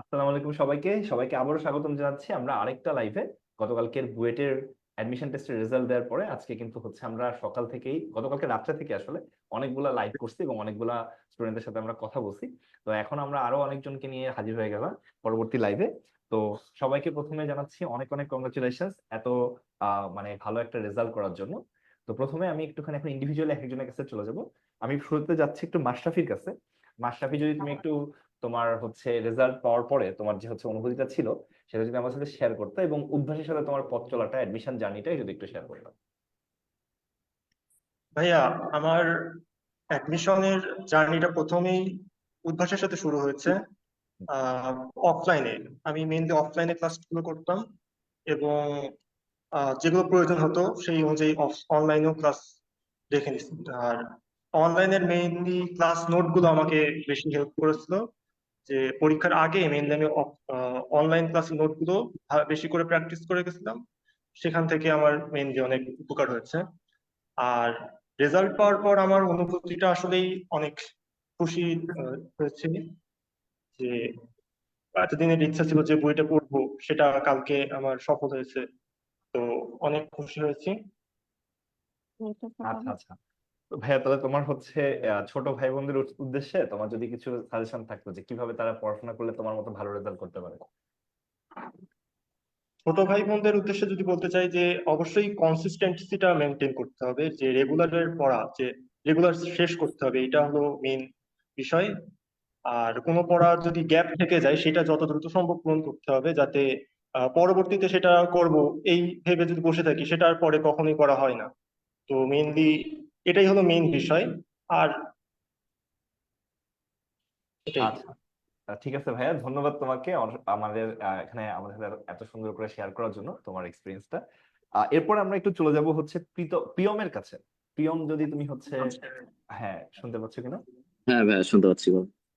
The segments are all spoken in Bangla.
আসসালামু আলাইকুম সবাইকে। সবাইকে আবারও স্বাগতম জানাচ্ছি আমরা আরেকটা লাইভে গতকালকের বুয়েটের অ্যাডমিশন টেস্টের রেজাল্ট দেওয়ার পরে আজকে কিন্তু হচ্ছে আমরা সকাল থেকেই গতকালকে রাত্রে থেকে আসলে অনেকগুলা লাইভ করছি এবং অনেকগুলা স্টুডেন্টদের সাথে আমরা কথা বলছি। তো এখন আমরা আরও অনেকজনকে নিয়ে হাজির হয়ে গেলাম পরবর্তী লাইভে তো সবাইকে প্রথমে জানাচ্ছি অনেক অনেক কংগ্রাচুলেশন এত মানে ভালো একটা রেজাল্ট করার জন্য। তো প্রথমে আমি একটুখানি এখন ইন্ডিভিজুয়ালি একজনের কাছে চলে যাব। আমি শুরুতে যাচ্ছি একটু মাশরাফির কাছে। মাশরাফি যদি তুমি একটু তোমার হচ্ছে রেজাল্ট পাওয়ার পরে তোমার যে হচ্ছে অনুভূতিটা ছিল, সেটা যদি আমার সাথে শেয়ার করতে এবং উদ্ভাসের সাথে তোমার পথ চলাটা অ্যাডমিশন জার্নিটাই যদি একটু শেয়ার করতে ভাইয়া, আমার অ্যাডমিশনের জার্নিটা প্রথমেই উদ্ভাসের সাথে শুরু হয়েছে অফলাইনে আমি মেনলি অফলাইনে ক্লাস ক্লাসগুলো করতাম এবং যেগুলো প্রয়োজন হতো সেই অনুযায়ী অনলাইনেও ক্লাস দেখে নিচ্ছি আর অনলাইনের মেইনলি ক্লাস নোটগুলো আমাকে বেশি হেল্প করেছিল। যে পরীক্ষার আগে মেইনলি আমি অনলাইন ক্লাস নোটগুলো বেশি করে প্র্যাকটিস করে গেছিলাম। সেখান থেকে আমার মেইনলি অনেক উপকার হয়েছে। আর রেজাল্ট পাওয়ার পর আমার অনুভূতিটা আসলেই অনেক খুশি হয়েছে। যে এতদিনের ইচ্ছা ছিল যে বইটা পড়ব সেটা কালকে আমার সফল হয়েছে। তো অনেক খুশি হয়েছি। আচ্ছা আচ্ছা। ভাইয়া, তাহলে তোমার হচ্ছে ছোট ভাই বোনদের উদ্দেশ্যে তোমার যদি কিছু সাজেশন থাকতো যে কীভাবে তারা পড়াশোনা করলে তোমার মতো ভালো রেজাল্ট করতে পারে? ছোট ভাই বোনদের উদ্দেশ্যে যদি বলতে চাই যে, অবশ্যই কনসিস্টেন্সিটা মেনটেন করতে হবে, যে রেগুলারের পড়া, যে রেগুলার শেষ করতে হবে, এটা হলো মেইন বিষয়। আর কোনো পড়া যদি গ্যাপ থেকে যায়, সেটা যত দ্রুত সম্ভব পূরণ করতে হবে, যাতে পরবর্তীতে সেটা করব, এই ভেবে যদি বসে থাকি, সেটা আর পরে কখনোই করা হয় না। তো মেইনলি এটাই হলো মেইন বিষয়। আর আচ্ছা। ঠিক আছে ভাইয়া ধন্যবাদ তোমাকে আমাদের এখানে আমাদের সাথে এত সুন্দর করে শেয়ার করার জন্য তোমার এক্সপিরিয়েন্সটা এরপর আমরা একটু চলে যাব হচ্ছে প্রীত প্রিয়মের কাছে। প্রিয়ম যদি তুমি হচ্ছে হ্যাঁ শুনতে পাচ্ছ কিনা? হ্যাঁ ভাই শুনতে পাচ্ছি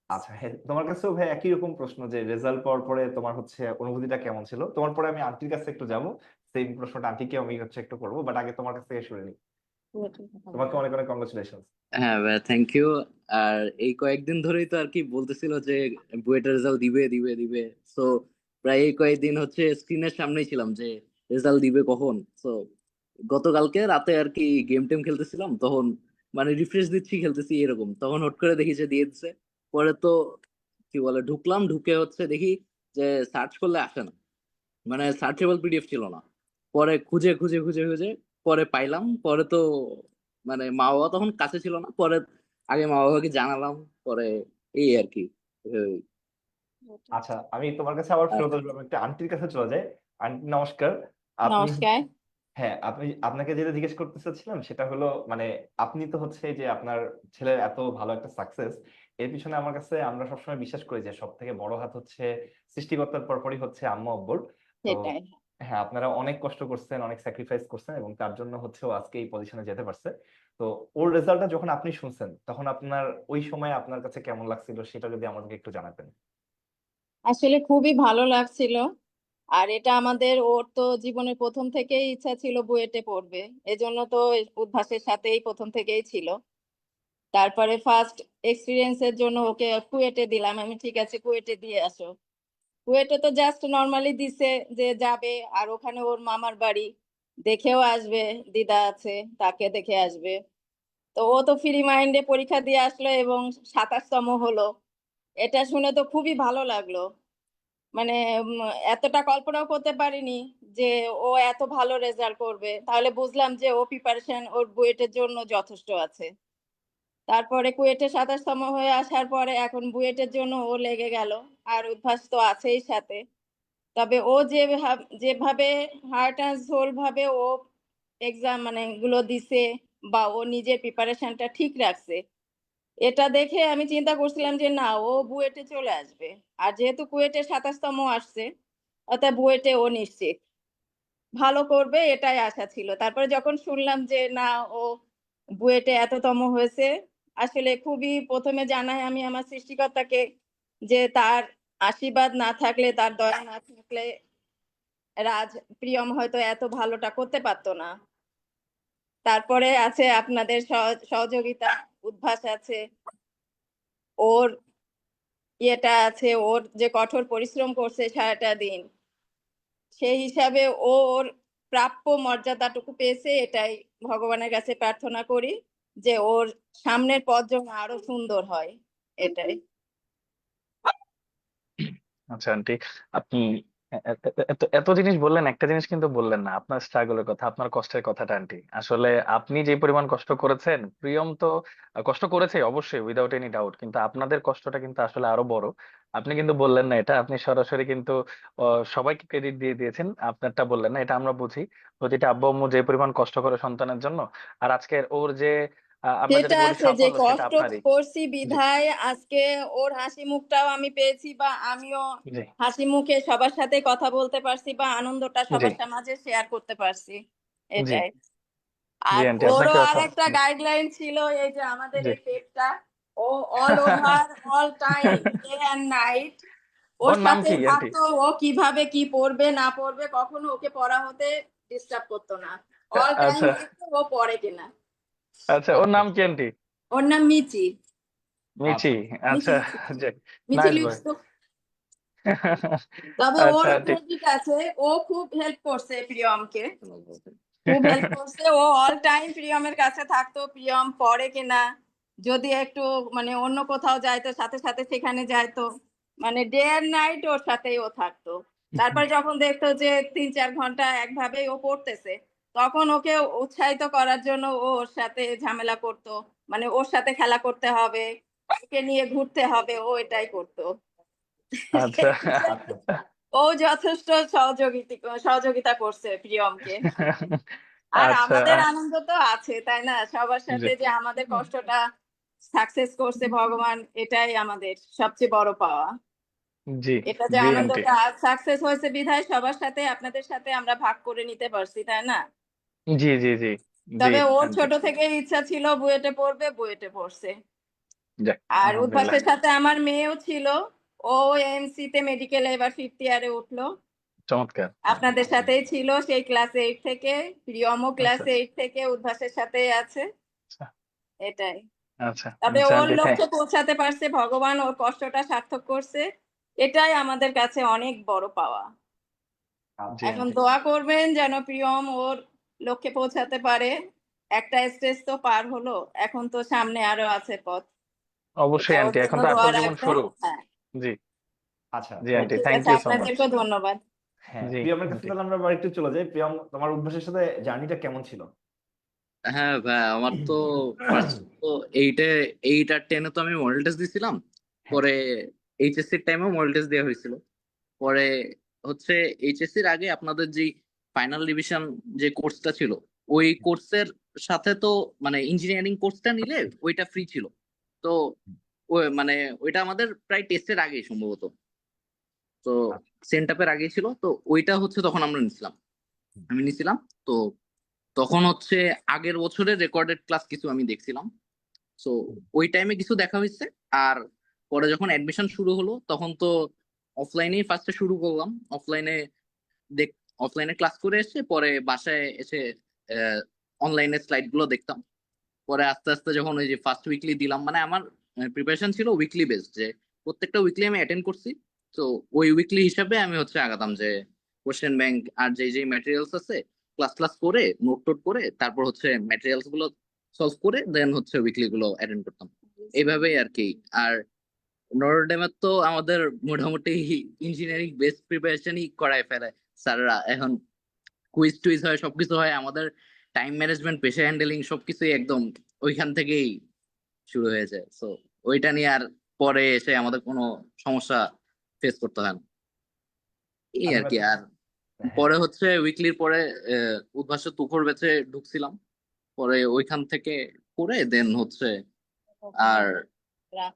আচ্ছা হ্যাঁ তোমার কাছেও ভাই একই রকম প্রশ্ন যে রেজাল্ট পাওয়ার পরে তোমার হচ্ছে অনুভূতিটা কেমন ছিল? তোমার পরে আমি আন্টির কাছে একটু যাব। সেম প্রশ্নটা আন্টিকে আমি হচ্ছে একটু করব বাট আগে তোমার কাছ থেকে শুনে নিই। তোমাকে অনেক অনেক কংগ্রাচুলেশন হ্যাঁ থ্যাংক ইউ আর এই কয়েকদিন ধরেই তো আর কি বলতেছিল যে বুয়েটের রেজাল্ট দিবে দিবে দিবে। সো প্রায় এই কয়েকদিন হচ্ছে স্ক্রিনের সামনেই ছিলাম যে রেজাল্ট দিবে কখন। সো গতকালকে রাতে আর কি গেম টেম খেলতেছিলাম, তখন মানে রিফ্রেশ দিচ্ছি, খেলতেছি এরকম। তখন হট করে দেখি যে দিয়ে দিচ্ছে পরে তো কি বলে, ঢুকলাম, ঢুকে হচ্ছে দেখি যে সার্চ করলে আসে না। মানে সার্চেবল পিডিএফ ছিল না। পরে খুঁজে খুঁজে খুঁজে খুঁজে পরে পাইলাম পরে তো মানে মা বাবা তখন কাছে ছিল না পরে আগে মা বাবাকে জানালাম পরে এই আর কি আচ্ছা আমি তোমার কাছে আবার ফেরত আসব একটা আন্টির কাছে চলে যাই। আন্টি নমস্কার। আপনি নমস্কার। হ্যাঁ আপনি আপনাকে যেটা জিজ্ঞেস করতে চাচ্ছিলাম সেটা হলো মানে আপনি তো হচ্ছে যে আপনার ছেলের এত ভালো একটা সাকসেস এর পিছনে আমার কাছে আমরা সবসময় বিশ্বাস করি যে সব থেকে বড় হাত হচ্ছে সৃষ্টিকর্তার পরপরই হচ্ছে আম্মা আব্বুর তো সেটাই। হ্যাঁ আপনারা অনেক কষ্ট করছেন, অনেক স্যাক্রিফাইস করছেন এবং তার জন্য হচ্ছে আজকে এই পজিশনে যেতে পারছে। তো ওর রেজাল্টটা যখন আপনি শুনছেন, তখন আপনার ওই সময় আপনার কাছে কেমন লাগছিল সেটা যদি আমাদেরকে একটু জানাতেন। আসলে খুবই ভালো লাগছিল। আর এটা আমাদের ওর তো জীবনের প্রথম থেকেই ইচ্ছা ছিল বুয়েটে পড়বে। এজন্য তো উদ্ভাসের সাথেই প্রথম থেকেই ছিল। তারপরে ফার্স্ট এক্সপিরিয়েন্সের জন্য ওকে কুয়েটে দিলাম। আমি, ঠিক আছে, কুয়েটে দিয়ে আসো। কুয়েটে তো জাস্ট নর্মালি দিছে যে যাবে আর ওখানে ওর মামার বাড়ি। দেখেও আসবে, দিদা আছে, তাকে দেখে আসবে। তো ও তো ফ্রি মাইন্ডে পরীক্ষা দিয়ে আসলো এবং সাতাশতম হলো। এটা শুনে তো খুবই ভালো লাগল। মানে এতটা কল্পনাও করতে পারিনি যে ও এত ভালো রেজাল্ট করবে। তাহলে বুঝলাম যে ও প্রিপারেশন ওর বুয়েটের জন্য যথেষ্ট আছে। তারপরে কুয়েটে সাতাশতম হয়ে আসার পরে এখন বুয়েটের জন্য ও লেগে গেল। আর অভ্যাস তো আছেই সাথে। তবে ও যে যেভাবে হার্ট অ্যান্ড সোল ভাবে ও এক্সাম মানে গুলো দিছে বা ও নিজের প্রিপারেশনটা ঠিক রাখছে, এটা দেখে আমি চিন্তা করছিলাম যে না, ও বুয়েটে চলে আসবে। আর যেহেতু কুয়েটে সাতাশতম আসছে, অর্থাৎ বুয়েটে ও নিশ্চিত। ভালো করবে এটাই আশা ছিল। তারপরে যখন শুনলাম যে না, ও বুয়েটে এততম হয়েছে, আসলে খুবই প্রথমে জানাই আমি আমার সৃষ্টিকর্তাকে যে তার আশীর্বাদ না থাকলে, তার দয়া না থাকলে রাজ প্রিয়ম হয়তো এত ভালোটা করতে পারতো না। তারপরে আছে আপনাদের সহ- সহযোগিতা, উদ্ভাস আছে। ওর ইয়েটা আছে, ওর যে কঠোর পরিশ্রম করছে সারাটা দিন, সেই হিসাবে ও ওর প্রাপ্য মর্যাদাটুকু পেয়েছে, এটাই ভগবানের কাছে প্রার্থনা করি যে ওর সামনের পথ যেন আরও সুন্দর হয়, এটাই। আচ্ছা আন্টি আপনি এত জিনিস বললেন একটা জিনিস কিন্তু বললেন না আপনার স্ট্রাগলের কথা আপনার কষ্টের কথাটা আন্টি আসলে আপনি যে পরিমাণ কষ্ট করেছেন প্রিয়ম তো কষ্ট করেছে অবশ্যই উইদাউট এনি ডাউট কিন্তু আপনাদের কষ্টটা কিন্তু আসলে আরও বড়। আপনি কিন্তু বললেন না এটা আপনি সরাসরি কিন্তু আহ, সবাইকে ক্রেডিট দিয়ে দিয়েছেন আপনারটা বললেন না এটা আমরা বুঝি। প্রতিটা আব্বু আম্মু যে পরিমাণ কষ্ট করে সন্তানের জন্য আর আজকের ওর যে সেটা আছে যে কষ্ট করছি বিধায় আজকে ওর হাসি মুখটাও আমি পেয়েছি বা আমিও হাসি মুখে সবার সাথে কথা বলতে পারছি বা আনন্দটা সবার মাঝে শেয়ার করতে পারছি। এটাই। আর ওরও আর একটা গাইডলাইন ছিল এই যে আমাদের এই পেজটা ও all over all time day and night ওর সাথে থাকতো ও কীভাবে কি পড়বে না পড়বে কখনো ওকে পড়া হতে ডিস্টার্ব করতো না। অল টাইম আচ্ছা ও পড়ে কিনা। আচ্ছা ওর নাম কি আন্টি? ওর নাম মিচি। মিচি আচ্ছা মিচি তবে ওর আচ্ছা ঠিক ক্রেডিট আছে ও খুব হেল্প করছে প্রিয়মকে। খুব হেল্প করছে। ও অল টাইম প্রিয়মের কাছে থাকতো প্রিয়ম পড়ে কিনা যদি একটু মানে অন্য কোথাও যাইতো সাথে সাথে সেখানে যাইতো। মানে ডে এন্ড নাইট ওর সাথেই ও থাকতো। তারপর যখন দেখতো যে তিন চার ঘণ্টা একভাবেই ও পড়তেছে তখন ওকে উৎসাহিত করার জন্য ও ওর সাথে ঝামেলা করতো। মানে ওর সাথে খেলা করতে হবে ওকে নিয়ে ঘুরতে হবে ও এটাই করতো। আচ্ছা। ও যথেষ্ট সহযোগিতা সহযোগিতা করছে প্রিয়মকে। আর আচ্ছা। আমাদের আনন্দ তো আছে তাই না? সবার সাথে যে আমাদের কষ্টটা সাকসেস করছে ভগবান এটাই আমাদের সবচেয়ে বড় পাওয়া। জি এটা যে আনন্দটা সাকসেস হয়েছে বিধায় সবার সাথে আপনাদের সাথে আমরা ভাগ করে নিতে পারছি তাই না? জি জি জি। জি তবে ওর ছোট থেকে ইচ্ছা ছিল বুয়েটে পড়বে বুয়েটে পড়ছে। যাক আর আলহামদুলিল্লাহ। উদ্ভাসের সাথে আমার মেয়েও ছিল। ও এমসি তে মেডিকেলে এবার ফিফথ ইয়ারে উঠল। চমৎকার। আপনাদের সাথেই ছিল সেই ক্লাস এইট থেকে। প্রিয়মও ক্লাস আচ্ছা এইট থেকে উদ্ভাসের সাথেই আছে। আচ্ছা। এটাই। আচ্ছা। তবে আচ্ছা ওর আন্টি থ্যাংক লক্ষ্যে পৌঁছাতে পারছে। ভগবান ওর কষ্টটা সার্থক করছে। এটাই আমাদের কাছে অনেক বড় পাওয়া। জি এখন আন্টি। দোয়া করবেন যেন প্রিয়ম ওর লক্ষ্যে পৌঁছাতে পারে। একটা স্টেজ তো পার হলো এখন তো সামনে আরও আছে পথ। অবশ্যই আন্টি এখন তো আসল জীবন শুরু। হ্যাঁ। জি। আচ্ছা জি aunty thank you so much ধন্যবাদ। হ্যাঁ প্রিয়মের কাছে তাহলে আমরা আবার একটু চলে যাই। প্রিয়ম তোমার উদ্ভাসের সাথে জার্নিটা কেমন ছিল? হ্যাঁ ভাই আমার তো এইটে এইট আর টেনে তো আমি মডেল টেস্ট দিছিলাম। হ্যাঁ। পরে এইচএসসির টাইমেও মডেল টেস্ট দেওয়া হয়েছিল। পরে হচ্ছে এইচএসসির আগে আপনাদের যে ফাইনাল ডিভিশন যে কোর্সটা ছিল, ওই কোর্সের সাথে তো মানে ইঞ্জিনিয়ারিং কোর্সটা নিলে ওইটা ফ্রি ছিল। তো মানে ওইটা আমাদের প্রায় টেস্টের আগেই সম্ভবত। তো সেন্টাপের আগেই ছিল, তো ওইটা হচ্ছে তখন আমরা নিছিলাম। আমি নিছিলাম, তো তখন হচ্ছে আগের বছরের রেকর্ডেড ক্লাস কিছু আমি দেখছিলাম। সো ওই টাইমে কিছু দেখা হয়েছে, আর পরে যখন অ্যাডমিশন শুরু হলো, তখন তো অফলাইনেই ফার্স্টে শুরু করলাম। অফলাইনে দেখ অফলাইনে ক্লাস করে এসে পরে বাসায় এসে অনলাইনে স্লাইডগুলো দেখতাম। পরে আস্তে আস্তে যখন ওই যে ফার্স্ট উইকলি দিলাম মানে আমার প্রিপারেশন ছিল উইকলি বেসড যে প্রত্যেকটা উইকলি আমি অ্যাটেন্ড করছি। তো ওই উইকলি হিসাবে আমি হচ্ছে আগাতাম যে কোশ্চেন ব্যাংক আর যে যে ম্যাটেরিয়ালস আছে ক্লাস ক্লাস করে নোট টোট করে, তারপর হচ্ছে ম্যাটেরিয়ালসগুলো সলভ করে দেন হচ্ছে উইকলি গুলো অ্যাটেন্ড করতাম। এইভাবেই আর কি। আর নরডেমের তো আমাদের মোটামুটি ইঞ্জিনিয়ারিং বেস্ট প্রিপারেশনই করায় ফেলে স্যাররা এখন কুইজ টুইজ হয় সবকিছু হয় আমাদের টাইম ম্যানেজমেন্ট পেশা হ্যান্ডেলিং সবকিছুই একদম ওইখান থেকেই শুরু হয়েছে সো ওইটা নিয়ে আর পরে এসে আমাদের কোনো সমস্যা ফেস করতে হয় না। এই আর কি আর হ্যাঁ। পরে হচ্ছে উইকলির পরে আহ, উদ্ভাসে তুখর বেচে ঢুকছিলাম। পরে ওইখান থেকে করে দেন হচ্ছে আর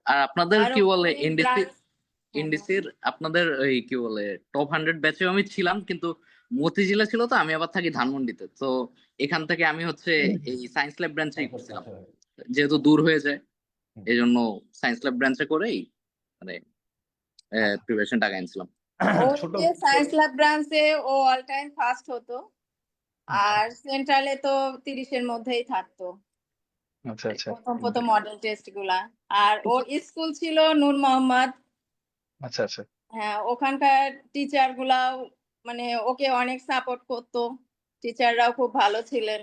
আর আপনাদের কি বলে এনডিসি ব্রাঞ্চ এনডিসির আপনাদের ওই কি বলে টপ হান্ড্রেড ব্যাচে আমি ছিলাম কিন্তু মতিঝিলে ছিল তো আমি আবার থাকি ধানমন্ডিতে। তো এখান থেকে আমি হচ্ছে এই সায়েন্স ল্যাব ব্রাঞ্চেই করছিলাম। যেহেতু দূর হয়ে যায় এই জন্য সায়েন্স ল্যাব ব্রাঞ্চে করেই মানে প্রিপারেশনটা আগাইছিলাম ও ছোট সায়েন্স ল্যাব ব্রাঞ্চে ও অল টাইম ফার্স্ট হতো আর সেন্ট্রালে তো তিরিশের মধ্যেই থাকতো। আচ্ছা আচ্ছা। প্রথম প্রথম মডেল টেস্টগুলা। আর ওর স্কুল ছিল নূর মোহাম্মদ আচ্ছা আচ্ছা। হ্যাঁ ওখানকার টিচার গুলাও মানে ওকে অনেক সাপোর্ট করতো। টিচাররাও খুব ভালো ছিলেন।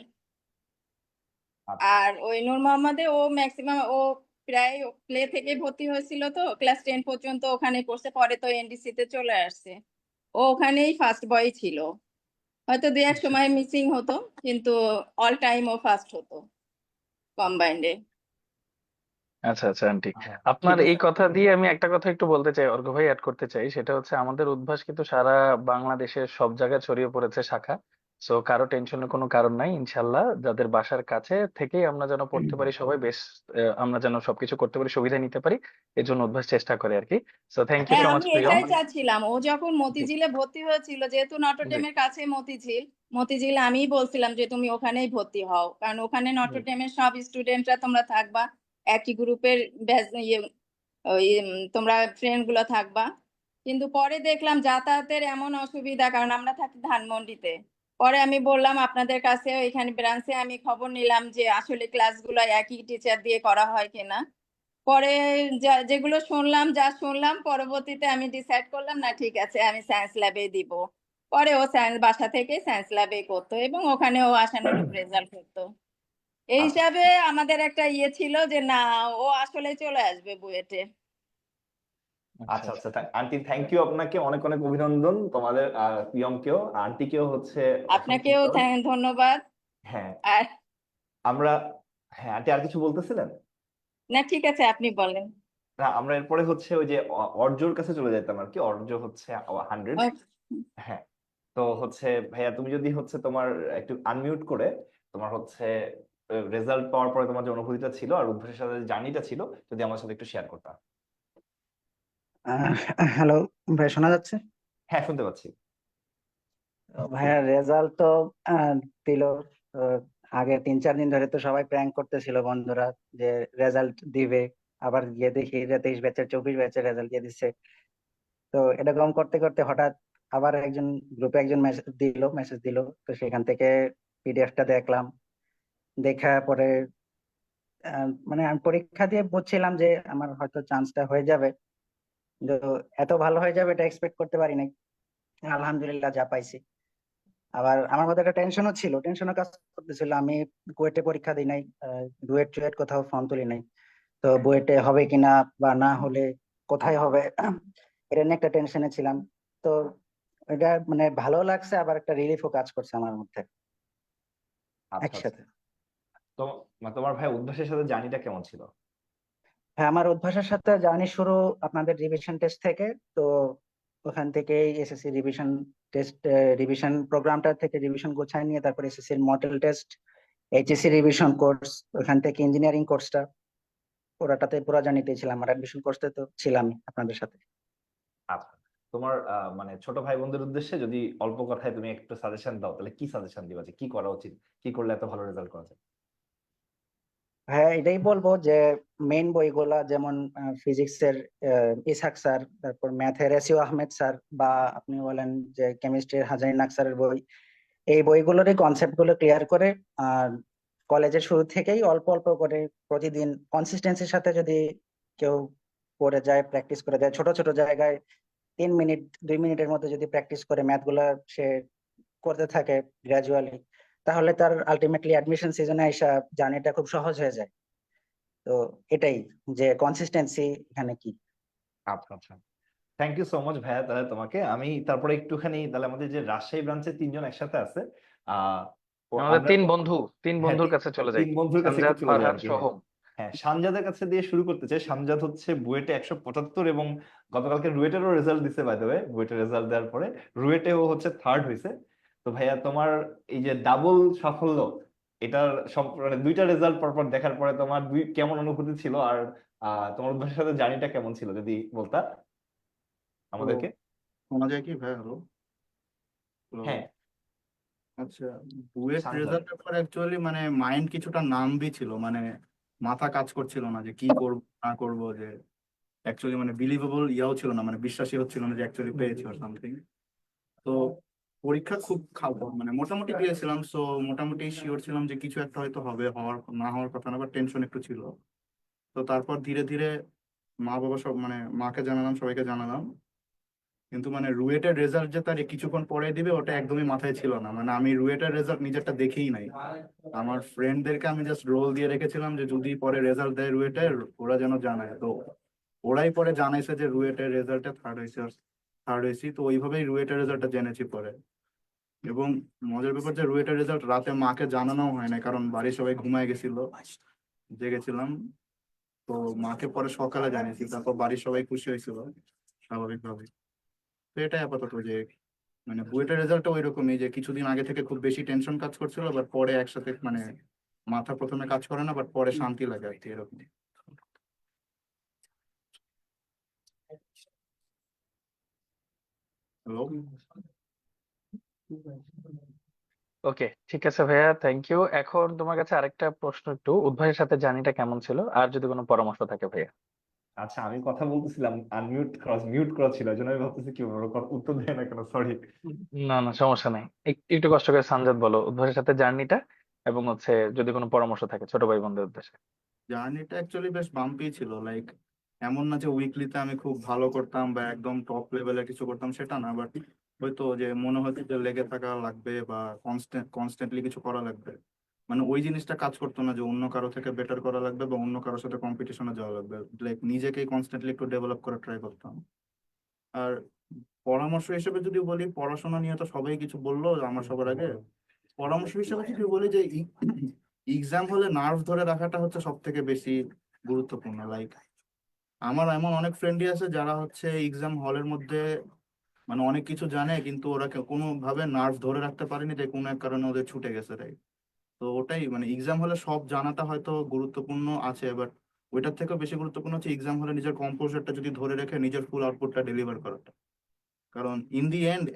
আচ্ছা। আর ওই নূর মোহাম্মদে ও ম্যাক্সিমাম ও প্রায় প্লে থেকে ভর্তি হয়েছিল তো ক্লাস টেন পর্যন্ত ওখানে পড়ছে পরে তো এনডিসি তে চলে আসছে। ও ওখানেই ফার্স্ট বয় ছিল। হয়তো দু এক আচ্ছা। সময় মিসিং হতো কিন্তু অল টাইম ও ফার্স্ট হতো। কম্বাইন্ডে আচ্ছা আচ্ছা আন্টি। হ্যাঁ, আপনার ঠিক এই আছে। কথা দিয়ে আমি একটা কথা একটু বলতে চাই অর্ঘ্য ভাই অ্যাড করতে চাই। সেটা হচ্ছে আমাদের উদ্ভাস কিন্তু সারা বাংলাদেশের সব জায়গায় ছড়িয়ে পড়েছে শাখা। সো কারও টেনশনের কোনো কারণ নাই ইনশাল্লাহ। যাদের বাসার কাছে থেকেই আমরা যেন পড়তে পারি সবাই বেশ আমরা যেন সবকিছু করতে পারি সুবিধা নিতে পারি এর জন্য উদ্ভাস চেষ্টা করে আর কি। সো থ্যাংক ইউ হ্যাঁ সো মাচ আমি প্রিয়ম এটাই চাচ্ছিলাম। ও যখন মতিঝিলে ভর্তি হয়েছিল যেহেতু নটরডেমের কাছে মতিঝিল মতিঝিলে আমিই বলছিলাম যে তুমি ওখানেই ভর্তি হও। কারণ ওখানে নটরডেমের সব স্টুডেন্টরা তোমরা থাকবা। একই গ্রুপের ইয়ে তোমরা ফ্রেন্ডগুলো থাকবা। কিন্তু পরে দেখলাম যাতায়াতের এমন অসুবিধা, কারণ আমরা থাকি ধানমন্ডিতে। পরে আমি বললাম আপনাদের কাছে এখানে ব্রাঞ্চে আমি খবর নিলাম যে আসলে ক্লাসগুলো একই টিচার দিয়ে করা হয় কিনা। পরে যেগুলো শুনলাম, যা শুনলাম, পরবর্তীতে আমি ডিসাইড করলাম, না, ঠিক আছে, আমি সায়েন্স ল্যাবে দিব। পরে ও সায়েন্স বাসা থেকে সায়েন্স ল্যাবে করতো এবং ওখানে ও আশানুরূপ রেজাল্ট করতো এই আচ্ছা। হিসাবে আমাদের একটা ইয়ে ছিল যে না ও আসলে চলে আসবে বুয়েটে। আচ্ছা আচ্ছা আন্টি থ্যাংক ইউ আপনাকে অনেক অনেক অভিনন্দন। তোমাদের প্রিয়মকেও আন্টিকেও হচ্ছে আপনাকেও ধন্যবাদ। হ্যাঁ। আর আমরা হ্যাঁ আন্টি আর কিছু বলতেছিলেন? না ঠিক আছে আপনি বলেন। না আমরা এরপরে হচ্ছে ওই যে অর্জর কাছে চলে যেতাম আর কি। অর্জ হচ্ছে হান্ড্রেড হ্যাঁ। তো হচ্ছে ভাইয়া তুমি যদি হচ্ছে তোমার একটু আনমিউট করে তোমার হচ্ছে রেজাল্ট পাওয়ার পরে তোমার যে অনুভূতিটা ছিল আর উদ্ভাসের সাথে জার্নিটা ছিল যদি আমার সাথে একটু শেয়ার করতাম হ্যালো ভাই শোনা যাচ্ছে? হ্যাঁ শুনতে পাচ্ছি। ভাইয়া রেজাল্ট তো দিল আগে তিন চার দিন ধরে তো সবাই প্র্যাঙ্ক করতেছিল বন্ধুরা যে রেজাল্ট দিবে আবার গিয়ে দেখি তেইশ ব্যাচের চব্বিশ ব্যাচের রেজাল্ট দিয়ে দিচ্ছে। তো এরকম করতে করতে হঠাৎ আবার একজন গ্রুপে একজন মেসেজ দিল মেসেজ দিল তো সেখান থেকে পিডিএফটা দেখলাম। দেখা পরে মানে আমি পরীক্ষা দিয়ে বুঝছিলাম যে আমার হয়তো চান্সটা হয়ে যাবে। কিন্তু এত ভালো হয়ে যাবে এটা এক্সপেক্ট করতে পারি নাই। আলহামদুলিল্লাহ যা পাইছি। আবার আমার মধ্যে একটা টেনশনও ছিল টেনশনও কাজ করতেছিল। আমি কুয়েটে পরীক্ষা দিই নাই ডুয়েট চুয়েট কোথাও ফর্ম তুলি নাই। তো বুয়েটে হবে কিনা বা না হলে কোথায় হবে এটা নিয়ে একটা টেনশনে ছিলাম। তো এটা মানে ভালো লাগছে আবার একটা রিলিফও কাজ করছে আমার মধ্যে। আচ্ছা আচ্ছা। একসাথে। তো তোমার ভাই উদ্ভাসের সাথে জার্নিটা কেমন ছিল? হ্যাঁ আমার উদ্ভাসের সাথে জার্নি শুরু আপনাদের রিভিশন টেস্ট থেকে। তো ওখান থেকে এসএসসি রিভিশন টেস্ট রিভিশন প্রোগ্রামটা থেকে রিভিশন গোছায় নিয়ে তারপর এসএসসি এর model test HSC revision course ওখান থেকে ইঞ্জিনিয়ারিং কোর্সটা পুরাটাতে পুরো জার্নিতে ছিলাম আর অ্যাডমিশন কোর্সতে তো ছিলাম আপনাদের সাথে। আচ্ছা তোমার মানে ছোট ভাই বোনদের উদ্দেশ্যে যদি অল্প কথায় তুমি একটু সাজেশন দাও তাহলে কি সাজেশন দিবা যে কি করা উচিত কি করলে এত ভালো রেজাল্ট করা যায়? হ্যাঁ এটাই বলব যে মেইন বইগুলা যেমন ফিজিক্সের ইসহাক স্যার, তারপর ম্যাথের এসিও আহমেদ স্যার বা আপনি বলেন যে কেমিস্ট্রির হাজারি নাক স্যারের বই, এই বইগুলোরই কনসেপ্টগুলো ক্লিয়ার করে আর কলেজের শুরু থেকেই অল্প অল্প করে প্রতিদিন কনসিস্টেন্সির সাথে যদি কেউ করে যায় প্র্যাকটিস করে যায়, ছোট ছোট জায়গায় তিন মিনিট, দুই মিনিটের মধ্যে যদি প্র্যাকটিস করে ম্যাথগুলা সে করতে থাকে গ্রাজুয়ালি তাহলে তার আলটিমেটলি অ্যাডমিশন সিজনে আইসা জার্নিটা খুব সহজ হয়ে যায়। তো এটাই যে কনসিস্টেন্সি এখানে কি। আচ্ছা আচ্ছা। থ্যাংক ইউ সো মাচ ভাইয়া তাহলে তোমাকে। আমি তারপরে একটুখানি তাহলে আমাদের যে রাজশাহী ব্রাঞ্চে তিনজন একসাথে আছে আমাদের তিন বন্ধু তিন হ্যাঁ, বন্ধুর কাছে চলে যাই। তিন বন্ধুর কাছে চলে যাই হ্যাঁ সানজাদের কাছে দিয়ে শুরু করতে চাই। সানজাদ হচ্ছে বুয়েটে একশো পঁচাত্তর এবং গতকালকে রুয়েটেরও রেজাল্ট দিছে বাই দ্য ওয়ে বুয়েটের রেজাল্ট দেওয়ার পরে। রুয়েটেও হচ্ছে থার্ড হয়েছে তো ভাইয়া তোমার এই যে ডাবল সাফল্য এটার মানে দুইটা রেজাল্ট পরপর দেখার পরে তোমার দুই কেমন অনুভূতি ছিল? আর তোমার উদ্ভাসের সাথে জার্নিটা কেমন ছিল যদি বলতা? আমাদেরকে? শোনা যায় কি ভাই হ্যালো হ্যাঁ। আচ্ছা বুয়েট রেজাল্টের পর অ্যাকচুয়ালি মানে মাইন্ড কিছুটা নামবি ছিল মানে মাথা কাজ করছিল না যে কি করব না করব যে অ্যাকচুয়ালি মানে বিলিভেবল ইয়াও ছিল না মানে বিশ্বাসই হচ্ছিল না যে অ্যাকচুয়ালি পেয়েছি আর সামথিং তো পরীক্ষা খুব মানে মোটামুটি দিয়েছিলাম সো মোটামুটি শিওর ছিলাম যে কিছু একটা হয়তো হবে, হওয়ার, না হওয়ার কথা না বা টেনশন একটু ছিল। তো তারপর ধীরে ধীরে মা বাবা সব মানে মাকে জানালাম, সবাইকে জানালাম। কিন্তু মানে রুয়েটের রেজাল্ট যে তার কিছুক্ষণ পরে দিবে, ওটা একদমই মাথায় ছিল না। মানে আমি রুয়েটের রেজাল্ট নিজেরটা দেখেই নাই। আমার ফ্রেন্ডদেরকে আমি জাস্ট রোল দিয়ে রেখেছিলাম যে যদি পরে রেজাল্ট দেয় রুয়েটের, ওরা যেন জানায়। তো ওরাই পরে জানাইছে যে রুয়েটের রেজাল্টে থার্ড হয়েছে। হয়েছি তো ওইভাবেই রুয়েটের রেজাল্টটা জেনেছি পরে। এবং মজার ব্যাপার যে রুয়েটের রেজাল্ট রাতে মাকে জানানো হয় না কারণ বাড়ির সবাই ঘুমায় গেছিল জেগেছিলাম তো মাকে পরে সকালে জানিয়েছি তারপর বাড়ির সবাই খুশি হয়েছিল স্বাভাবিকভাবে। তো এটাই আপাতত যে মানে বুয়েটের রেজাল্টটা ওই রকমই যে কিছুদিন আগে থেকে খুব বেশি টেনশন কাজ করছিল বাট পরে একসাথে মানে মাথা প্রথমে কাজ করে না বাট পরে শান্তি লাগে আর কি এরকম ওকে ঠিক আছে ভাইয়া থ্যাংক ইউ এখন তোমার কাছে আরেকটা প্রশ্ন একটু। উদ্ভাসের সাথে জার্নিটা কেমন ছিল? আর যদি কোনো পরামর্শ থাকে ভাইয়া? আচ্ছা আমি কথা বলতেছিলাম আনমিউট ক্রস মিউট করা ছিল জন্য আমি ভাবতেছি কি কথা- উত্তর দেয় না কেন সরি না না সমস্যা নেই। এক- একটু কষ্ট করে সানজাদ বলো উদ্ভাসের সাথে জার্নিটা এবং হচ্ছে যদি কোনো পরামর্শ থাকে ছোট ভাই বোনদের উদ্দেশ্যে। জার্নিটা অ্যাকচুয়ালি বেশ বাম্পি ছিল লাইক এমন না যে উইকলিতে আমি খুব ভালো করতাম বা একদম টপ লেভেলে কিছু করতাম, সেটা না বাট হয়তো যে মনে হতো যে লেগে থাকা লাগবে বা কনস্ট্যান্ট কনস্ট্যান্টলি কিছু করা লাগবে। মানে ওই জিনিসটা কাজ করতো না যে অন্য কারও থেকে বেটার করা লাগবে বা অন্য কারোর সাথে কম্পিটিশনে যাওয়া লাগবে। লাইক নিজেকেই কনস্ট্যান্টলি একটু ডেভেলপ করার ট্রাই করতাম। আর পরামর্শ হিসেবে যদি বলি, পড়াশোনা নিয়ে তো সবাই কিছু বলল আমার সবার আগে। পরামর্শ হিসেবে যদি বলি যে এক্সাম হলে নার্ভ ধরে রাখাটা হচ্ছে সব থেকে বেশি গুরুত্বপূর্ণ লাইক আমার এমন অনেক ফ্রেন্ডই আছে যারা হচ্ছে এক্সাম হলের মধ্যে মানে অনেক কিছু জানে কিন্তু ওরা কে- কোনোভাবে নার্ভ ধরে রাখতে পারেনি তাই কোনো এক কারণে ওদের ছুটে গেছে তাই তো ওটাই মানে এক্সাম হলে সব জানাটা হয়তো গুরুত্বপূর্ণ আছে বাট ওইটার থেকেও বেশি গুরুত্বপূর্ণ হচ্ছে এক্সাম হলে নিজের কম্পোজারটা যদি ধরে রেখে নিজের ফুল আউটপুটটা ডেলিভার করাটা। কারণ ইন দি এন্ড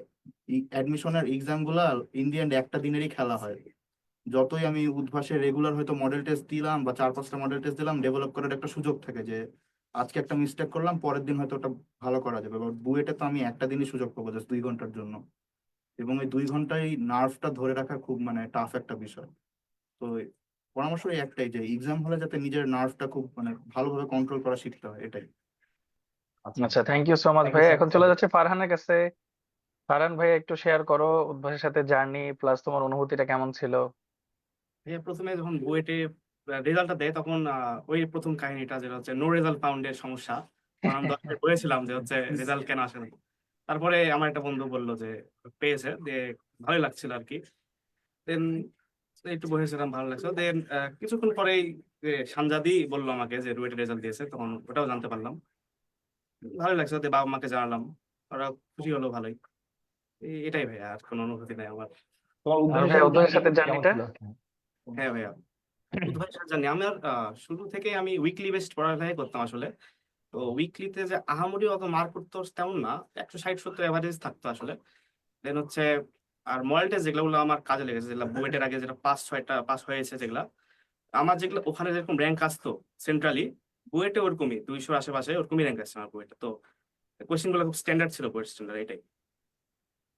অ্যাডমিশনের এক্সামগুলা ইন দি এন্ড একটা দিনেরই খেলা হয়। যতই আমি উদ্ভাসে রেগুলার হয়তো মডেল টেস্ট দিলাম বা চার পাঁচটা মডেল টেস্ট দিলাম ডেভেলপ করার একটা সুযোগ থাকে যে আজকে একটা মিস্টেক করলাম পরের দিন হয়তো ওটা ভালো করা যাবে। বাট বুয়েটে তো আমি একটা দিনই সুযোগ পাবো জাস্ট দুই ঘণ্টার জন্য। এবং এই দুই ঘন্টায় নার্ভটা ধরে রাখা খুব মানে টাফ একটা বিষয়। তো পরামর্শ এই একটাই যে এক্সাম হলে যাতে নিজের নার্ভটা খুব মানে ভালোভাবে কন্ট্রোল করা শিখতে হয় এটাই। আচ্ছা। থ্যাংক ইউ সো মাচ ভাইয়া। এখন চলে যাচ্ছে ফারহানের কাছে। ফারহান ভাইয়া একটু শেয়ার করো উদ্ভাসের সাথে জার্নি প্লাস তোমার অনুভূতিটা কেমন ছিল? ভাইয়া প্রথমে যখন বুয়েটে রেজাল্টটা দেয় তখন আহ, ওই প্রথম কাহিনীটা যেটা হচ্ছে নো রেজাল্ট ফাউন্ডের সমস্যা। আমি দশটায় বলেছিলাম যে হচ্ছে রেজাল্ট কেন আসে না। তারপরে আমার একটা বন্ধু বলল যে পেয়েছে যে ভালোই লাগছিল আর কি। দেন একটু বসেছিলাম ভালো লাগছিল। দেন কিছুক্ষণ পরেই সানজাদি বলল আমাকে যে রুয়েটে রেজাল্ট দিয়েছে তখন ওটাও জানতে পারলাম। ভালোই লাগছিল যে বাবা মাকে জানালাম। ওরা খুশি হলো ভালোই। এই- এটাই ভাইয়া আর কোনো অনুভূতি নাই আমার। তোমার সাথে জার্নিটা? হ্যাঁ ভাইয়া। জানি। আমার শুরু থেকে আমি উইকলি বেসড পড়ালেখাই করতাম আসলে। তো উইকলিতে যে আহামরি অত মার্ক করতো তেমন না একশো ষাট সত্তর এভারেজ থাকতো আসলে। দেন হচ্ছে আর মডেল টেস্ট যেগুলো আমার কাজে লেগেছে। যেগুলো বুয়েটের আগে যেটা পাস ছয়টা পাস হয়েছে যেগুলা। আমার যেগুলো ওখানে যেরকম র্যাঙ্ক আসতো সেন্ট্রালি বুয়েটে ওরকমই দুইশোর আশেপাশে ওরকমই র্যাঙ্ক আসছে আমার বুয়েটে। তো কোয়েশ্চেনগুলো খুব স্ট্যান্ডার্ড ছিল বুয়েট স্ট্যান্ডার্ড এটাই।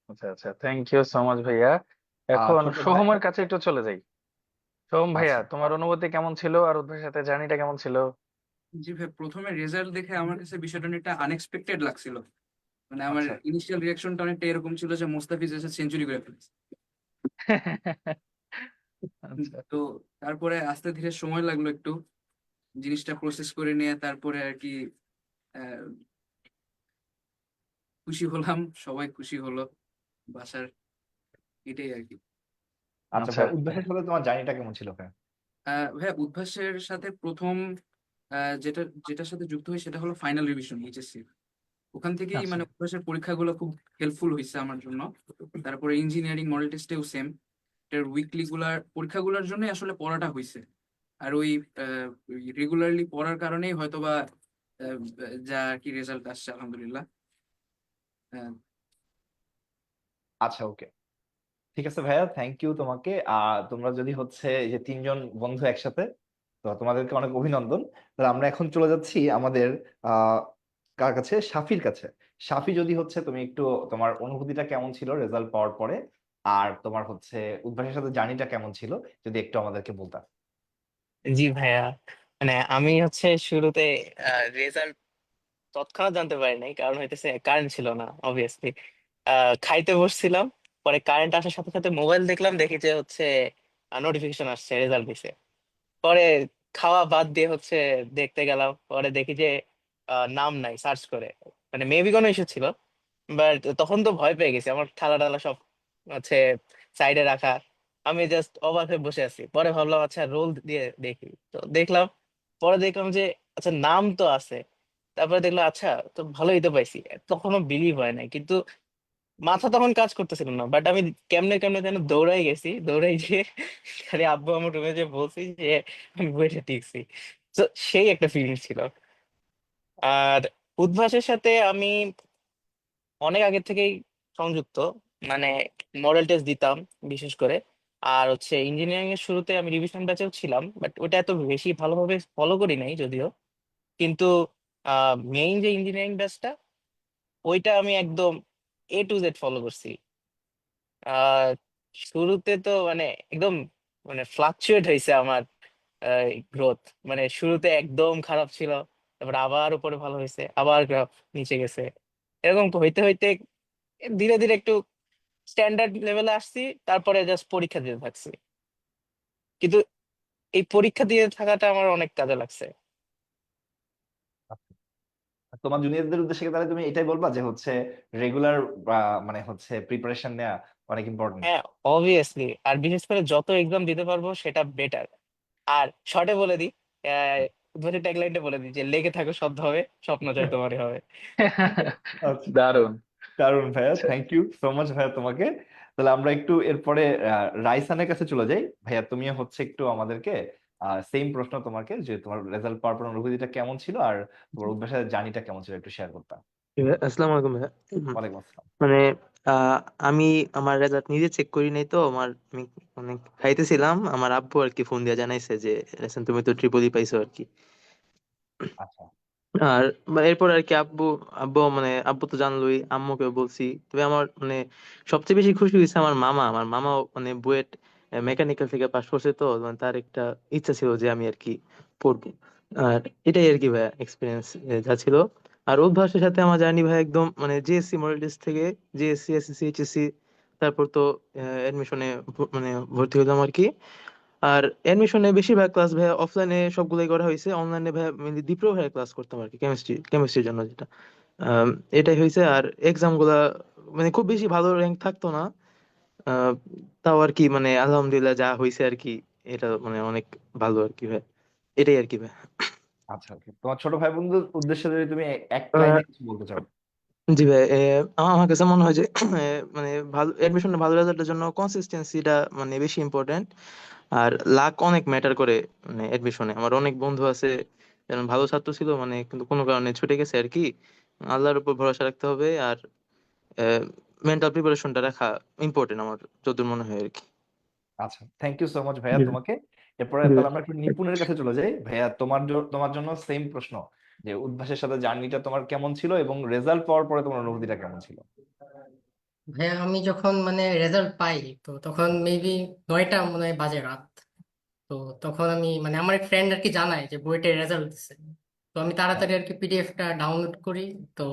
আচ্ছা আচ্ছা। থ্যাংক ইউ সো মাচ ভাইয়া। এখন সোহমের কাছে একটু চলে যাই। সোহম ভাইয়া আচ্ছা। তোমার অনুভূতি কেমন ছিল? আর উদ্ভাসের সাথে জার্নিটা কেমন ছিল? জি ভাই প্রথমে রেজাল্ট দেখে আমার কাছে বিষয়টা অনেকটা আনএক্সপেক্টেড লাগছিল। মানে আমার আচ্ছা। ইনিশিয়াল রিয়াকশনটা অনেকটা এরকম ছিল যে মোস্তাফিজ এসে সেঞ্চুরি করে ফেলেছে। আচ্ছা। তো তারপরে আস্তে ধীরে সময় লাগল একটু। জিনিসটা প্রসেস করে নিয়ে তারপরে আর কি আহ, খুশি হলাম। সবাই খুশি হলো। বাসার এটাই আর কি। আচ্ছা আচ্ছা। ভাই উদ্ভাসের সাথে তোমার জার্নিটা কেমন ছিল ভাই? আহ ভাইয়া উদ্ভাসের সাথে প্রথম আহ, যেটা যেটার সাথে যুক্ত হই সেটা হলো ফাইনাল রিভিশন এইচএসসি ওখান থেকেই আচ্ছা। মানে উদ্ভাসের পরীক্ষাগুলো খুব হেল্পফুল হয়েছে আমার জন্য। তারপরে ইঞ্জিনিয়ারিং মডেল টেস্টেও সেম এটার উইকলি গুলার পরীক্ষাগুলোর জন্যই আসলে পড়াটা হয়েছে আর ওই রেগুলারলি পড়ার কারণেই হয়তোবা আহ, যা আর কি রেজাল্ট আসছে আলহামদুলিল্লাহ। আহ, আচ্ছা ওকে ঠিক আছে ভাইয়া থ্যাংক ইউ তোমাকে। আর তোমরা যদি হচ্ছে যে তিনজন বন্ধু একসাথে, তো তোমাদেরকে অনেক অভিনন্দন। তাহলে আমরা এখন চলে যাচ্ছি আমাদের আহ কার কাছে? শাফির কাছে। শাফি যদি হচ্ছে তুমি একটু তোমার অনুভূতিটা কেমন ছিল রেজাল্ট পাওয়ার পরে? আর তোমার হচ্ছে উদ্ভাসের সাথে জার্নিটা কেমন ছিল? যদি একটু আমাদেরকে বলতা। জি ভাইয়া মানে আমি হচ্ছে শুরুতে রেজাল্ট তৎক্ষণাৎ জানতে পারি নাই, কারণ হইতেছে কারেন্ট ছিল না অবভিয়াসলি খাইতে বসছিলাম পরে কারেন্ট আসার সাথে সাথে মোবাইল দেখলাম, দেখি যে হচ্ছে নোটিফিকেশন আসছে রেজাল্ট দিছে। পরে খাওয়া বাদ দিয়ে হচ্ছে দেখতে গেলাম, পরে দেখি যে নাম নাই সার্চ করে। মানে মেবি কোনো ইস্যু ছিল বাট তখন তো ভয় পেয়ে গেছি। আমার থালা টালা সব হচ্ছে সাইডে রাখা। আমি জাস্ট অবাক হয়ে বসে আছি। পরে ভাবলাম আচ্ছা রোল দিয়ে দেখি। তো দেখলাম, পরে দেখলাম যে আচ্ছা নাম তো আছে। তারপরে দেখলাম আচ্ছা তো ভালোই তো পাইছি। তখনও বিলিভ হয় নাই। কিন্তু মাথা তখন কাজ করতেছিল না বাট আমি কেমনে কেমনে যেন দৌড়াই গেছি, দৌড়াই যে খালি আব্বু আমার রুমে যে বলছি যে, আমি বইটা টিকছি। তো সেই একটা ফিলিং ছিল। আর উদ্ভাসের সাথে আমি অনেক আগের থেকেই সংযুক্ত মানে মডেল টেস্ট দিতাম বিশেষ করে। আর হচ্ছে ইঞ্জিনিয়ারিং এর শুরুতে আমি রিভিশন ব্যাচেও ছিলাম বাট ওটা এত বেশি ভালোভাবে ফলো করি নাই যদিও। কিন্তু মেইন যে ইঞ্জিনিয়ারিং ব্যাচটা ওইটা আমি একদম এ টু জেড ফলো করছি। শুরুতে তো মানে একদম মানে ফ্লাকচুয়েট হয়েছে আমার গ্রোথ মানে শুরুতে একদম খারাপ ছিল, তারপর আবার উপরে ভালো হয়েছে, আবার নিচে গেছে। এরকম হইতে হইতে ধীরে ধীরে একটু স্ট্যান্ডার্ড লেভেলে আসছি, তারপরে জাস্ট পরীক্ষা দিতে থাকছি। কিন্তু এই পরীক্ষা দিয়ে থাকাটা আমার অনেক কাজে লাগছে। তোমার জুনিয়রদের উদ্দেশ্যে তাহলে তুমি এটাই বলবা যে হচ্ছে রেগুলার মানে হচ্ছে প্রিপারেশন নেওয়া অনেক ইম্পর্টেন্ট হ্যাঁ অবভিয়াসলি আর বিশেষ করে যত এক্সাম দিতে পারব সেটা বেটার আর শর্টে বলে দিই আহ, উদ্ভাসের ট্যাগলাইনটা বলে দিই যে লেগে থাকো শব্দ হবে স্বপ্ন জয় তোমারই হবে। আচ্ছা। দারুণ। দারুণ ভাইয়া আচ্ছা। থ্যাংক ইউ সো মাচ ভাইয়া তোমাকে। তাহলে আমরা একটু এরপরে আহ, রাইসানের কাছে চলে যাই। ভাইয়া তুমিও হচ্ছে একটু আমাদেরকে সেম প্রশ্ন তোমাকে যে তোমার রেজাল্ট পাওয়ার পর অনুভূতিটা কেমন ছিল আর তোমার অভ্যাসের জার্নিটা কেমন ছিল একটু শেয়ার করতাম আসসালামু আলাইকুম ভাইয়া। ওয়ালাইকুম আসসালাম। মানে আমি আমার রেজাল্ট নিজে চেক করি নাই তো আমার আমি মানে খাইতেছিলাম আমার আব্বু আর কি ফোন দিয়ে জানাইছে যে তুমি তো ট্রিপলই পাইছো আর কি। আচ্ছা। আর এরপর আর কি আব্বু আব্বু মানে আব্বু তো জানলোই আম্মুকে বলছি। তবে আমার মানে সবচেয়ে বেশি খুশি হয়েছে আমার মামা। আমার মামাও মানে বুয়েট মেকানিক্যাল থেকে পাশ করছে তো মানে তার একটা ইচ্ছা ছিল যে আমি আর কি পড়ব। আর এটাই আর কি ভাইয়া এক্সপিরিয়েন্স যা ছিল। আর অভ্যাসের সাথে আমার জার্নি ভাই একদম মানে জেএসসি মডেল টেস্ট থেকে জেএসসি এসএসসি এইচএসসি তারপর তো অ্যাডমিশনে মানে ভর্তি হলাম আর কি। আর অ্যাডমিশনে বেশিরভাগ ক্লাস ভাইয়া অফলাইনে সবগুলোই করা হয়েছে। অনলাইনে ভাইয়া মেনলি দীপ্র ভাইয়া ক্লাস করতাম আর কি কেমিস্ট্রি কেমিস্ট্রির জন্য যেটা। এটাই হয়েছে। আর এক্সামগুলা মানে খুব বেশি ভালো র্যাঙ্ক থাকতো না। আহ, তাও আর কি মানে আলহামদুলিল্লাহ যা হয়েছে আর কি এটা মানে অনেক ভালো আর কি ভাই। এটাই আর কি ভাই। আচ্ছা ওকে তোমার ছোট ভাই উদ্দেশ্যে যদি তুমি এক লাইনে কিছু বলতে চাও। জি ভাই এ, আমার আমার কাছে মনে হয় যে মানে ভালো অ্যাডমিশনে ভালো রেজাল্টের জন্য কনসিস্টেন্সিটা মানে বেশি ইম্পর্টেন্ট আর লাক অনেক ম্যাটার করে মানে অ্যাডমিশনে আমার অনেক বন্ধু আছে যেমন ভালো ছাত্র ছিল মানে কিন্তু কোনো কারণে ছুটে গেছে আর কি। আল্লাহর উপর ভরসা রাখতে হবে আর মেন্টাল প্রিপারেশনটা রাখা ইম্পর্টেন্ট আমার যতদূর মনে হয় আর কি। আচ্ছা থ্যাংক ইউ সো মাচ ভাইয়া তোমাকে। এরপরে তাহলে আমরা একটু নিপুণের কাছে চলে যাই। ভাইয়া তোমার তোমার জন্য সেম প্রশ্ন যে উদ্ভাসের সাথে জার্নিটা তোমার কেমন ছিল এবং রেজাল্ট পাওয়ার পরে তোমার অনুভূতিটা কেমন ছিল? ভাইয়া আমি যখন মানে রেজাল্ট পাই তো তখন মেবি নয়টা মনে হয় বাজে রাত। তো তখন আমি মানে আমার এক ফ্রেন্ড আর কি জানায় যে বুয়েটের রেজাল্ট দিচ্ছে তো আমি তাড়াতাড়ি আর কি পিডিএফটা ডাউনলোড করি তো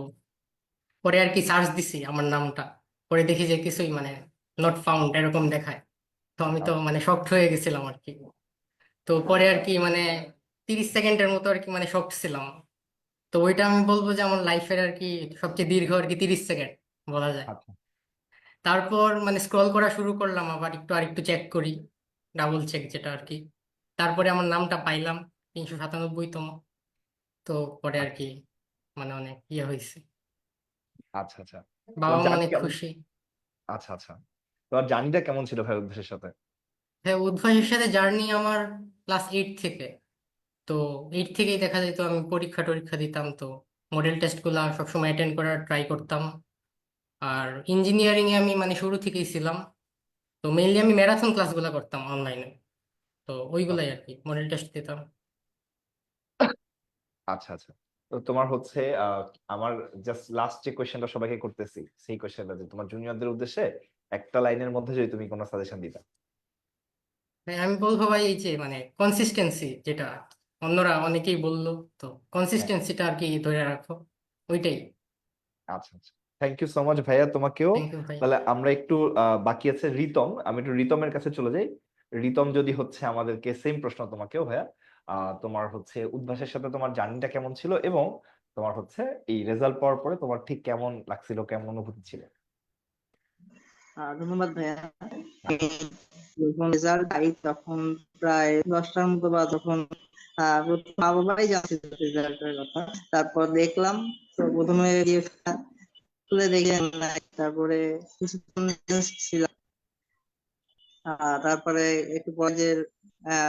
পরে আর কি সার্চ দিছি আমার নামটা। পরে দেখি যে কিছুই মানে নট ফাউন্ড এরকম দেখায়। তো আমি তো মানে শকড হয়ে গেছিলাম আর কি। তো পরে আর কি মানে তিরিশ সেকেন্ডের মতো আর কি মানে শকড ছিলাম। তো ওইটা আমি বলব যে আমার লাইফের আর কি সবচেয়ে দীর্ঘ আর কি তিরিশ সেকেন্ড বলা যায়। আচ্ছা। তারপর মানে স্ক্রল করা শুরু করলাম আবার একটু আর একটু চেক করি ডাবল চেক যেটা আর কি। তারপরে আমার নামটা পাইলাম তিনশো সাতানব্বই সাতানব্বইতম। তো পরে আর কি মানে অনেক ইয়ে হয়েছে। আচ্ছা আচ্ছা। বাবা মা জার্নি অনেক কেমন? খুশি। আচ্ছা আচ্ছা। তোমার জার্নিটা কেমন ছিল ভাই উদ্ভাসের সাথে? হ্যাঁ উদ্ভাসের সাথে জার্নি আমার ক্লাস এইট থেকে। তো এইট থেকেই দেখা যেত আমি পরীক্ষা টরীক্ষা দিতাম তো মডেল টেস্টগুলা সবসময় অ্যাটেন্ড করার ট্রাই করতাম। আর ইঞ্জিনিয়ারিং এ আমি মানে শুরু থেকেই ছিলাম। তো মেইনলি আমি ম্যারাথন ক্লাসগুলো করতাম অনলাইনে তো ওইগুলাই আর কি মডেল টেস্ট দিতাম। আচ্ছা আচ্ছা। তো তোমার হচ্ছে আমার জাস্ট লাস্ট যে কোয়েশ্চেনটা সবাইকে করতেছি সেই কোয়েশ্চেনটা যে তোমার জুনিয়রদের উদ্দেশ্যে একটা লাইনের মধ্যে যদি তুমি কোনো সাজেশন দিতা। হ্যাঁ, আমি বলব ভাই এই যে মানে কনসিস্টেন্সি যেটা অন্যরা অনেকেই বলল তো কনসিস্টেন্সিটা আর কি ধরে রাখো ওইটাই। আচ্ছা আচ্ছা। থ্যাংক ইউ সো মাচ ভাইয়া তোমাকেও। তাহলে আমরা একটু বাকি আছে রিতম আমি একটু রিতমের কাছে চলে যাই। রিতম যদি হচ্ছে আমাদেরকে সেম প্রশ্ন তোমাকেও ভাইয়া তোমার হচ্ছে উদ্ভাসের সাথে তোমার জার্নিটা কেমন ছিল এবং তোমার হচ্ছে এই রেজাল্ট পাওয়ার পরে তোমার ঠিক কেমন লাগছিল, কেমন অনুভূতি ছিল? ধন্যবাদ ভাইয়া। রেজাল্ট পাই তখন প্রায় দশটার মতো বা তখন মা বাবাই জানছিল রেজাল্টের কথা। তারপর দেখলাম, তো প্রথমে খুলে দেখে তারপরে কিছুক্ষণ ছিলাম। তারপরে একটু পরে যে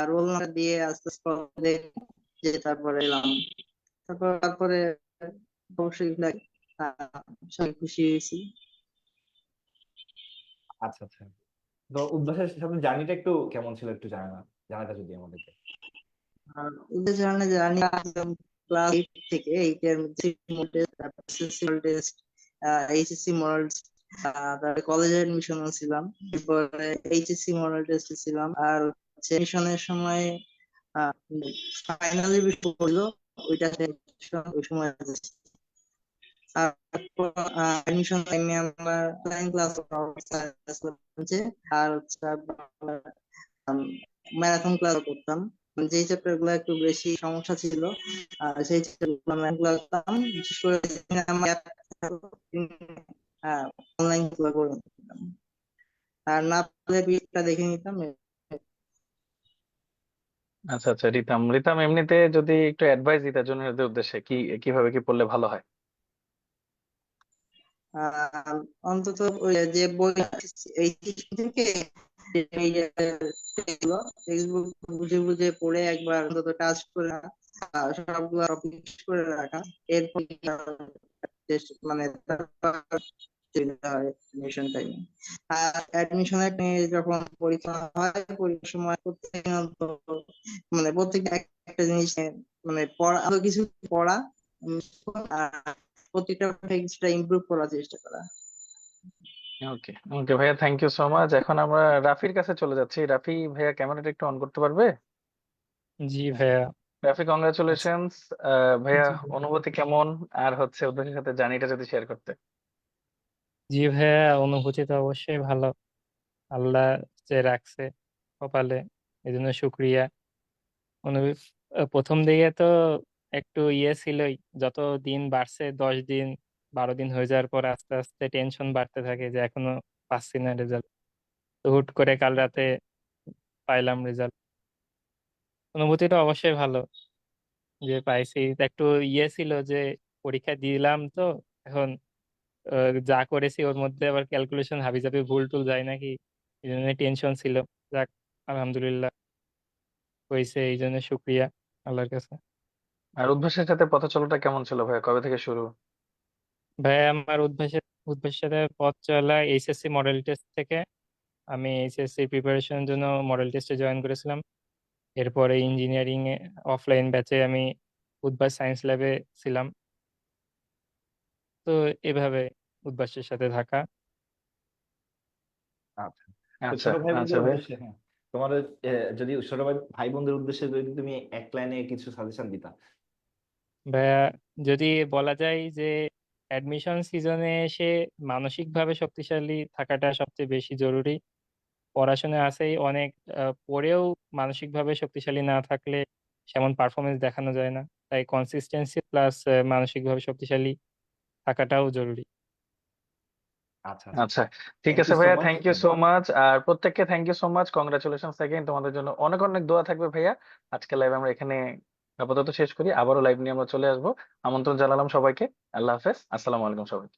রোল নাম্বার দিয়ে আস্তে আস্তে যে তারপরে এলাম। তারপর তারপরে অবশ্যই সবাই খুশি হয়েছি। আচ্ছা আচ্ছা। তো উদ্ভাসের সাথে জার্নিটা একটু কেমন ছিল একটু জানা জানাটা যদি আমাদেরকে। ওদের জার্নি জার্নি ক্লাস এইট থেকে এইট এর মধ্যে তারপর এসএসসি টেস্ট এইচএসসি মডেল তারপরে কলেজে এডমিশন ছিলাম, এরপরে এইচএসসি মডেল টেস্টে ছিলাম, আর হচ্ছে এডমিশনের সময় ফাইনালি বিষয় পড়ল ওইটাতে ওই সময় হচ্ছে, আর হচ্ছে ম্যারাথন ক্লাস করতাম। যেই চ্যাপ্টারগুলো একটু বেশি সমস্যা ছিল সেই চ্যাপ্টারগুলো করতাম, বিশেষ করে অনলাইন ক্লাস করে নিতাম। আর না পারলে পিডিএফটা দেখে নিতাম। আচ্ছা আচ্ছা রিতাম। রিতাম এমনিতে যদি একটু অ্যাডভাইস দিতে জুনিয়রদের উদ্দেশ্যে কি কীভাবে কি পড়লে ভালো হয়? অন্তত যে বই এই থেকে টেক্সটবুক বুঝে বুঝে পড়ে একবার অন্তত টাচ করে সবগুলো করে রাখা। এরপর মানে দিতে হয় এডমিশন টাইমে আর অ্যাডমিশনের যখন পরীক্ষা হয় পরীক্ষার সময় প্রত্যেক মানে প্রত্যেক একটা জিনিস মানে পড়া আরও কিছু পড়া আর প্রত্যেকটা কিছুটা ইমপ্রুভ করার চেষ্টা করা। ওকে ওকে ভাইয়া থ্যাংক ইউ সো মাচ এখন আমরা রাফির কাছে চলে যাচ্ছি। রাফি ভাইয়া ক্যামেরাটা একটু অন করতে পারবে? জি ভাইয়া। রাফি কংগ্রাচুলেশনস ভাইয়া। অনুভূতি কেমন? আর হচ্ছে ওদের সাথে জার্নিটা যদি শেয়ার করতে। জি ভাইয়া, অনুভূতি তো অবশ্যই ভালো। আল্লাহ যে রাখছে কপালে এই জন্য শুক্রিয়া প্রথম দিকে তো একটু ইয়ে ছিলই, যত দিন বাড়ছে, দশ দিন, বারো দিন হয়ে যাওয়ার পর আস্তে আস্তে টেনশন বাড়তে থাকে যে এখনও পাচ্ছি না রেজাল্ট তো হুট করে কাল রাতে পাইলাম রেজাল্ট অনুভূতিটা অবশ্যই ভালো যে পাইছি। একটু ইয়ে ছিল যে পরীক্ষা দিলাম তো, এখন যা করেছি ওর মধ্যে আবার ক্যালকুলেশন হাবিজাবি ভুল টুল যায় নাকি? এই জন্য টেনশন ছিল। যাক আলহামদুলিল্লাহ হয়েছে এই জন্য শুক্রিয়া আল্লাহর কাছে। আর উদ্ভাসের সাথে পথ চলাটা কেমন ছিল ভাইয়া? কবে থেকে শুরু? ভাই আমার উদ্ভাসের উদ্ভাসের সাথে পথ চলা এইচএসসি মডেল টেস্ট থেকে আমি এইচএসসি প্রিপারেশনের জন্য মডেল টেস্টে জয়েন করেছিলাম। এরপরে ইঞ্জিনিয়ারিং এ অফলাইন ব্যাচে আমি উদ্ভাস সায়েন্স ল্যাবে ছিলাম। তো এভাবে উদ্ভাসের সাথে থাকা। আচ্ছা। আচ্ছা ছোট ভাই আচ্ছা বোনদের ভাই। উদ্দেশ্যে হ্যাঁ। তোমার যদি ছোট ভাই ভাই বোনদের উদ্দেশ্যে যদি তুমি এক লাইনে কিছু সাজেশন দিতা। ভাইয়া যদি বলা যায় যে অ্যাডমিশন সিজনে এসে মানসিকভাবে শক্তিশালী থাকাটা সবচেয়ে বেশি জরুরি। পড়াশোনা আছেই অনেক পড়েও মানসিকভাবে শক্তিশালী না থাকলে সেমন পারফরমেন্স দেখানো যায় না। তাই কনসিস্টেন্সি প্লাস মানসিকভাবে শক্তিশালী থাকাটাও জরুরি। আচ্ছা আচ্ছা। আচ্ছা ঠিক থ্যাংক আছে সো ভাইয়া much thank you so much আর প্রত্যেককে thank you so much congratulation second তোমাদের জন্য। অনেক অনেক দোয়া থাকবে ভাইয়া। আজকে লাইভ আমরা এখানে আপাতত শেষ করি। আবারও লাইভ নিয়ে আমরা চলে আসব। আমন্ত্রণ জানালাম সবাইকে। আল্লাহ হাফেজ। আসসালামু আলাইকুম সবাইকে।